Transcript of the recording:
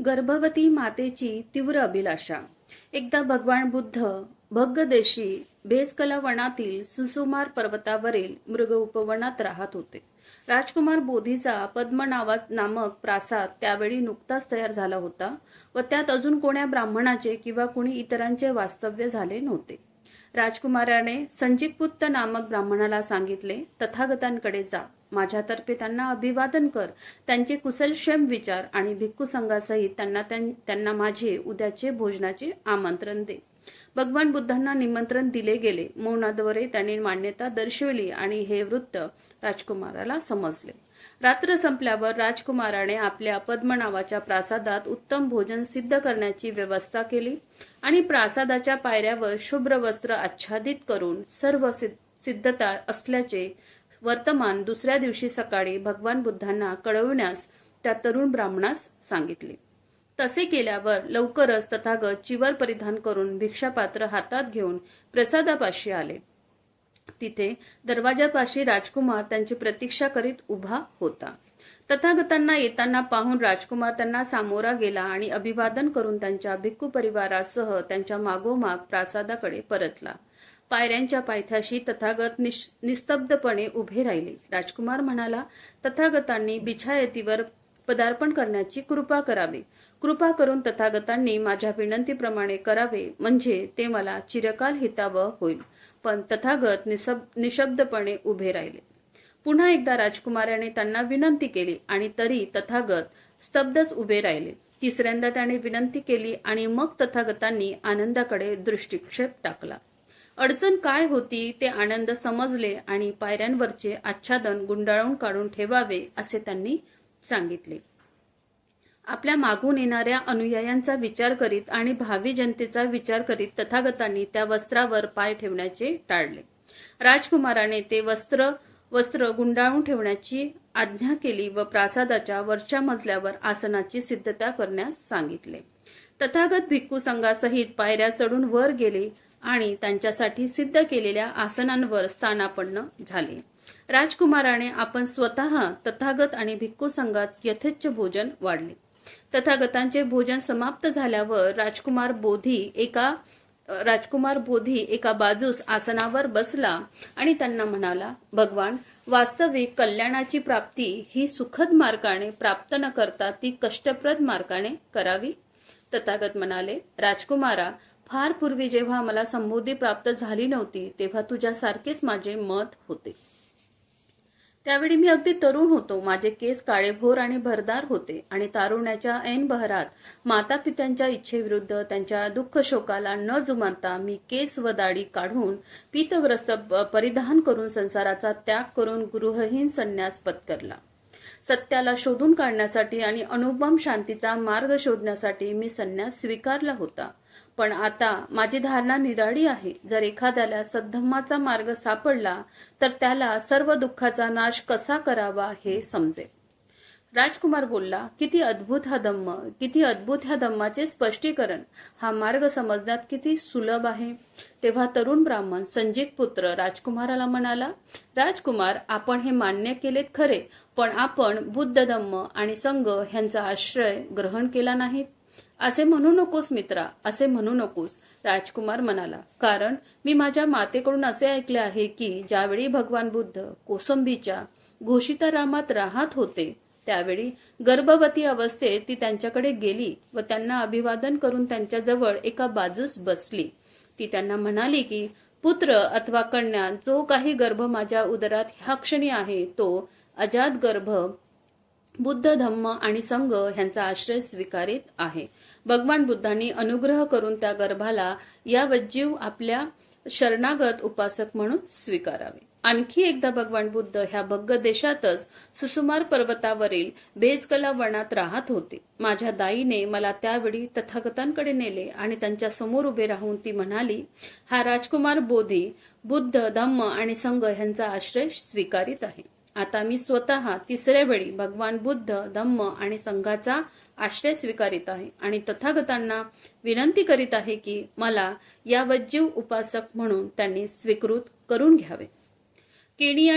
गर्भवती मातेची तीव्र अभिलाषा. एकदा भगवान बुद्ध भग्गदेशी भेसकला वनातील सुसुमार पर्वतावरील मृग उपवनात राहत होते. राजकुमार बोधीचा पद्म नावात नामक प्रासाद त्यावेळी नुकताच तयार झाला होता व त्यात अजून कोण्या ब्राह्मणाचे किंवा कुणी इतरांचे वास्तव्य झाले नव्हते. राजकुमाराने संजीतपुत्त नामक ब्राह्मणाला सांगितले तथागतांकडे जा. माझ्यातर्फे त्यांना अभिवादन कर. त्यांचे कुशलक्षेम विचार आणि भिक्खू संघासहित त्यांना त्यांना माझे उद्याचे भोजनाचे आमंत्रण दे. भगवान बुद्धांना निमंत्रण दिले गेले. मौनाद्वारे त्यांनी मान्यता दर्शवली आणि हे वृत्त राजकुमाराला समजले. रात्र संपल्यावर राजकुमाराने आपल्या पद्म नावाच्या प्रासादात उत्तम भोजन सिद्ध करण्याची व्यवस्था केली आणि प्रासादाच्या पायऱ्यावर शुभ्र वस्त्र आच्छादित करून सर्व सिद्ध- सिद्धता असल्याचे वर्तमान दुसऱ्या दिवशी सकाळी भगवान बुद्धांना कळविण्यास त्या तरुण ब्राह्मणास सांगितले. तसे केल्यावर लवकरच तथागत चिवर परिधान करून भिक्षापात्र हातात घेऊन प्रसादापाशी आले. तिथे दरवाजापाशी राजकुमार त्यांची प्रतीक्षा करीत उभा होता. तथागतांना येताना पाहून राजकुमार त्यांना सामोरा गेला आणि अभिवादन करून त्यांच्या भिक्खू परिवारासह त्यांच्या मागोमाग प्रासादाकडे परतला. पायऱ्यांच्या पायथ्याशी तथागत निश- निस्तब्धपणे उभे राहिले. राजकुमार म्हणाला तथागतांनी बिछायतीवर पदार्पण करण्याची कृपा करावी. कृपा करून तथागतांनी माझ्या विनंतीप्रमाणे करावे म्हणजे ते मला चिरकाल हितावह होईल. पण तथागत निसब निशब्दपणे उभे राहिले. पुन्हा एकदा राजकुमाराने त्यांना विनंती केली आणि तरी तथागत स्तब्धच उभे राहिले. तिसऱ्यांदा त्याने विनंती केली आणि मग तथागतांनी आनंदाकडे दृष्टिक्षेप टाकला. अडचण काय होती ते आनंद समजले आणि पायऱ्यांवरचे आच्छादन गुंडाळून काढून ठेवावे असे त्यांनी सांगितले. आपल्या मागून येणाऱ्या अनुयायांचा विचार करीत आणि भावी जनतेचा विचार करीत तथागतांनी त्या वस्त्रावर पाय ठेवण्याचे टाळले. राजकुमाराने ते वस्त्र वस्त्र गुंडाळून ठेवण्याची आज्ञा केली व प्रासादाच्या वरच्या मजल्यावर आसनाची सिद्धता करण्यास सांगितले. तथागत भिक्खू संघासहित पायऱ्या चढून वर गेले आणि त्यांच्यासाठी सिद्ध केलेल्या आसनांवर स्थानापन्न झाले. राजकुमाराने आपण स्वतः तथागत आणि भिक्खू संघात यथेच्छ भोजन वाढले. तथागतांचे भोजन समाप्त झाल्यावर राजकुमार बोधी एका राजकुमार बोधी एका बाजूस आसनावर बसला आणि त्यांना म्हणाला भगवान वास्तविक कल्याणाची प्राप्ती ही सुखद मार्गाने प्राप्त न करता ती कष्टप्रद मार्गाने करावी. तथागत म्हणाले राजकुमारा फार पूर्वी जेव्हा मला संबोधी प्राप्त झाली नव्हती तेव्हा तुझ्यासारखेच माझे मत होते. त्यावेळी मी अगदी तरुण होतो. माझे केस काळेभोर आणि भरदार होते आणि तारुण्याच्या ऐन बहरात माता पित्यांच्या इच्छेविरुद्ध त्यांच्या दुःख शोकाला न जुमानता मी केस व दाढी काढून पीतव्रस्त परिधान करून संसाराचा त्याग करून गृहहीन संन्यास पत्करला. सत्याला शोधून काढण्यासाठी आणि अनुपम शांतीचा मार्ग शोधण्यासाठी मी संन्यास स्वीकारला होता. पण आता माझी धारणा निराळी आहे. जर एखाद्याला सद्धम्माचा मार्ग सापडला तर त्याला सर्व दुःखाचा नाश कसा करावा हे समजेल. राजकुमार बोलला किती अद्भुत हा धम्म किती अद्भुत ह्या धम्माचे स्पष्टीकरण. हा मार्ग समजण्यात किती सुलभ आहे. तेव्हा तरुण ब्राह्मण संजीत पुत्र राजकुमाराला म्हणाला राजकुमार आपण हे मान्य केलेत खरे पण आपण बुद्ध धम्म आणि संघ ह्यांचा आश्रय ग्रहण केला नाहीत असे म्हणू नकोस मित्रा असे म्हणू नकोस राजकुमार म्हणाला. कारण मी माझ्या मातेकडून असे ऐकले आहे की ज्यावेळी भगवान बुद्ध कोसंबीच्या घोषितारामात राहत होते त्यावेळी गर्भवती अवस्थेत ती त्यांच्याकडे गेली व त्यांना अभिवादन करून त्यांच्याजवळ एका बाजूस बसली. ती त्यांना म्हणाली की पुत्र अथवा कन्या जो काही गर्भ माझ्या उदरात ह्या क्षणी आहे तो अजात गर्भ बुद्ध धम्म आणि संघ ह्यांचा आश्रय स्वीकारित आहे. भगवान बुद्धांनी अनुग्रह करून त्या गर्भाला या वज्जीव आपल्या शरणागत उपासक म्हणून स्वीकारावे. आणखी एकदा भगवान बुद्ध ह्या भग्ग देशातच सुसुमार पर्वतावरील बेजकला वनात राहत होते. माझ्या दाईने मला त्यावेळी तथागतांकडे नेले आणि त्यांच्यासमोर उभे राहून ती म्हणाली हा राजकुमार बोधी बुद्ध धम्म आणि संघ ह्यांचा आश्रय स्वीकारित आहे. आता मी स्वतः तिसऱ्या वेळी भगवान बुद्ध धम्म आणि संघाचा आश्रय स्वीकारित आहे आणि तथागतांना विनंती करीत आहे की मला या वज्जीव उपासक म्हणून त्यांनी स्वीकृत करून घ्यावे. केनिया